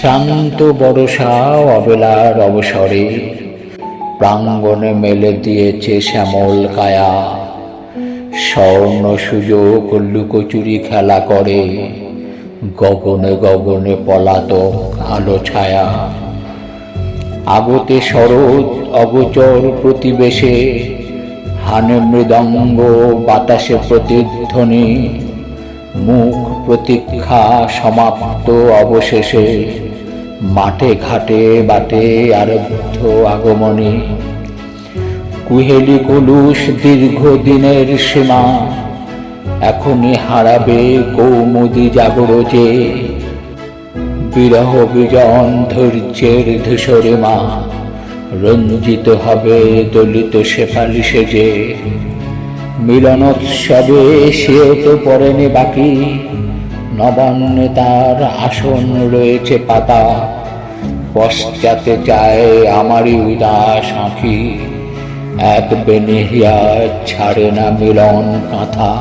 শ্রান্ত বরষা অবেলার অবসরে, প্রাঙ্গণে মেলে দিয়েছে শ্যামল কায়া। স্বর্ণ সুযোগ লুকোচুরি খেলা করে, গগনে গগনে পলাতক আলো ছায়া। আগতে শরৎ অগোচর প্রতিবেশে হানে মৃদঙ্গ বাতাসে প্রতিধ্বনি, মুখ প্রতীক্ষা সমাপ্ত অবশেষে মাঠে, ঘাটে, বাটে আরব্ধ আগমনী। কুহেলি কলুষ দীর্ঘদিনের সীমা, এখনই হারাবে কৌমুদি জাগরজে। বিরহ বিজন ধৈর্যের ধূসরে মা, রঞ্জিত হবে দলিত শেফালি সেজে। মিলনোৎসবে সেও তো পড়েনি বাকি, নবান্নে তার আসন রয়েছে পাতা। পশ্চাতে চায় আমারই উদাস আঁখি। এক বেনেহিয়া ছাড়ে না মিলন কাঁথা।